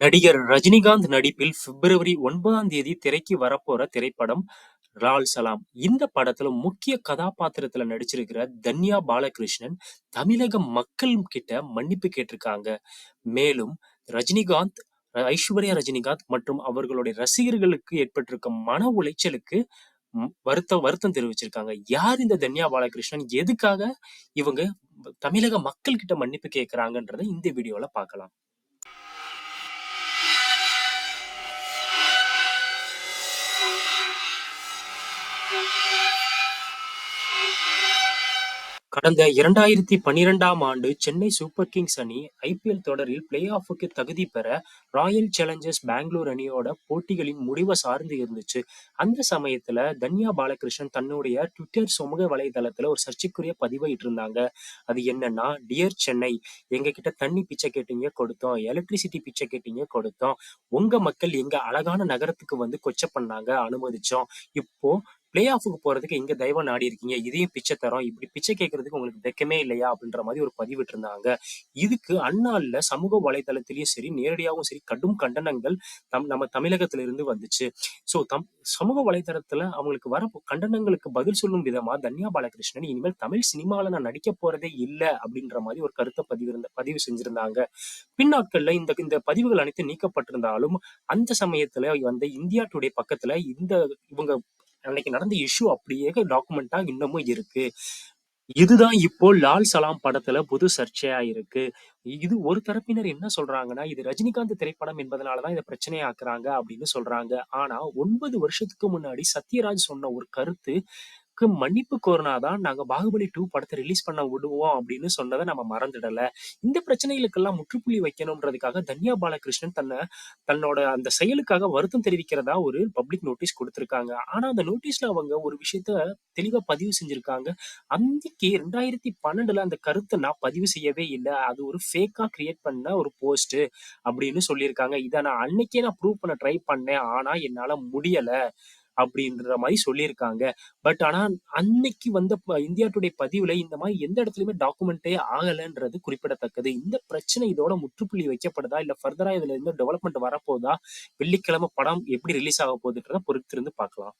நடிகர் ரஜினிகாந்த் நடிப்பில் பிப்ரவரி ஒன்பதாம் தேதி திரைக்கு வரப்போற திரைப்படம் ரால் சலாம். இந்த படத்துல முக்கிய கதாபாத்திரத்துல நடிச்சிருக்கிற தன்யா பாலகிருஷ்ணன் தமிழக மக்கள் கிட்ட மன்னிப்பு கேட்டிருக்காங்க. மேலும் ரஜினிகாந்த், ஐஸ்வர்யா ரஜினிகாந்த் மற்றும் அவர்களுடைய ரசிகர்களுக்கு ஏற்பட்டிருக்கும் மன உளைச்சலுக்கு வருத்தம் வருத்தம் தெரிவிச்சிருக்காங்க. யார் இந்த தன்யா பாலகிருஷ்ணன்? எதுக்காக இவங்க தமிழக மக்கள் கிட்ட மன்னிப்பு கேட்கறாங்கன்றத இந்த வீடியோல பார்க்கலாம். கடந்த இரண்டாயிரத்தி பன்னிரண்டாம் ஆண்டு சென்னை சூப்பர் கிங்ஸ் அணி ஐபிஎல் தொடரில் பிளே ஆஃபுக்கு தகுதி பெற ராயல் சேலஞ்சர்ஸ் பெங்களூர் அணியோட போட்டிகளின் முடிவை சார்ந்து இருந்துச்சு. அந்த சமயத்துல தன்யா பாலகிருஷ்ணன் தன்னுடைய ட்விட்டர் சமூக வலைதளத்துல ஒரு சர்ச்சைக்குரிய பதிவை இருந்தாங்க அது என்னன்னா டியர் சென்னை எங்க கிட்ட தண்ணி பிச்சை கேட்டீங்க கொடுத்தோம். எலக்ட்ரிசிட்டி பிச்சை கேட்டீங்க கொடுத்தோம். உங்க மக்கள் எங்க அழகான நகரத்துக்கு வந்து கொச்சை பண்ணாங்க அனுமதிச்சோம். இப்போ பிளே ஆஃபுக்கு போறதுக்கு எங்க தயவ நாடி இருக்கீங்க. இதையும் பிச்சை தரோம். இப்படி பிச்சை கேட்கறதுக்கு உங்களுக்கு வெக்கமே இல்லையா? அப்படின்ற மாதிரி ஒரு பதிவிட்டிருந்தாங்க. இதுக்கு அந்நாளில் சமூக வலைதளத்திலையும் சரி, நேரடியாவும் சரி கடும் கண்டனங்கள் தம் நம்ம தமிழகத்துல இருந்து வந்துச்சு. ஸோ தம் சமூக வலைதளத்துல அவங்களுக்கு வர கண்டனங்களுக்கு பதில் சொல்லும் விதமா தன்யா பாலகிருஷ்ணன் இனிமேல் தமிழ் சினிமாவில நான் நடிக்க போறதே இல்ல அப்படின்ற மாதிரி ஒரு கருத்தை பதிவு இருந்த பதிவு செஞ்சிருந்தாங்க. பின்னாட்கள்ல இந்த இந்த பதிவுகள் அனைத்து நீக்கப்பட்டிருந்தாலும், அந்த சமயத்துல வந்த இந்தியா டுடே பக்கத்துல இந்த இவங்க அன்னைக்கு நடந்த இஷ்யூ அப்படியே டாக்குமெண்டா இன்னமும் இருக்கு. இதுதான் இப்போ லால் சலாம் படத்துல புது சர்ச்சையா இருக்கு. இது ஒரு தரப்பினர் என்ன சொல்றாங்கன்னா, இது ரஜினிகாந்த் திரைப்படம் என்பதனாலதான் இதை பிரச்சனையாக்குறாங்க அப்படின்னு சொல்றாங்க. ஆனா ஒன்பது வருஷத்துக்கு முன்னாடி சத்யராஜ் சொன்ன ஒரு கருத்து கருத்துக்கு மன்னிப்பு கோருனாதான் நாங்க பாகுபலி டூ படத்தை ரிலீஸ் பண்ண விடுவோம் அப்படின்னு சொன்னதை நம்ம மறந்துடல. இந்த பிரச்சனைகளுக்கெல்லாம் முற்றுப்புள்ளி வைக்கணும்ன்றதுக்காக தன்யா பாலகிருஷ்ணன் தன்னை தன்னோட அந்த செயலுக்காக வருத்தம் தெரிவிக்கிறதா ஒரு பப்ளிக் நோட்டீஸ் கொடுத்திருக்காங்க ஆனா அந்த நோட்டீஸ்ல அவங்க ஒரு விஷயத்த தெளிவா பதிவு செஞ்சிருக்காங்க. அன்னைக்கு 2012ல அந்த கருத்தை நான் பதிவு செய்யவே இல்ல. அது ஒரு ஃபேக்கா கிரியேட் பண்ண ஒரு போஸ்ட் அப்படின்னு சொல்லியிருக்காங்க. இத நான் அன்னைக்கே நான் ப்ரூவ் பண்ண ட்ரை பண்ணேன். ஆனா என்னால முடியல. அப்படின்ற மாதிரி சொல்லியிருக்காங்க. பட் ஆனா அன்னைக்கு வந்த ப இந்தியா டுடே பதிவுல இந்த மாரி எந்த இடத்துலயுமே டாக்குமெண்டே ஆகலன்றது குறிப்பிடத்தக்கது. இந்த பிரச்சனை இதோட முற்றுப்புள்ளி வைக்கப்படுதா? இல்ல ஃபர்தரா இதுல எந்த டெவலப்மெண்ட் வரப்போதா? வெள்ளிக்கிழமை படம் எப்படி ரிலீஸ் ஆக போகுதுன்றத பொறுத்திருந்து பார்க்கலாம்.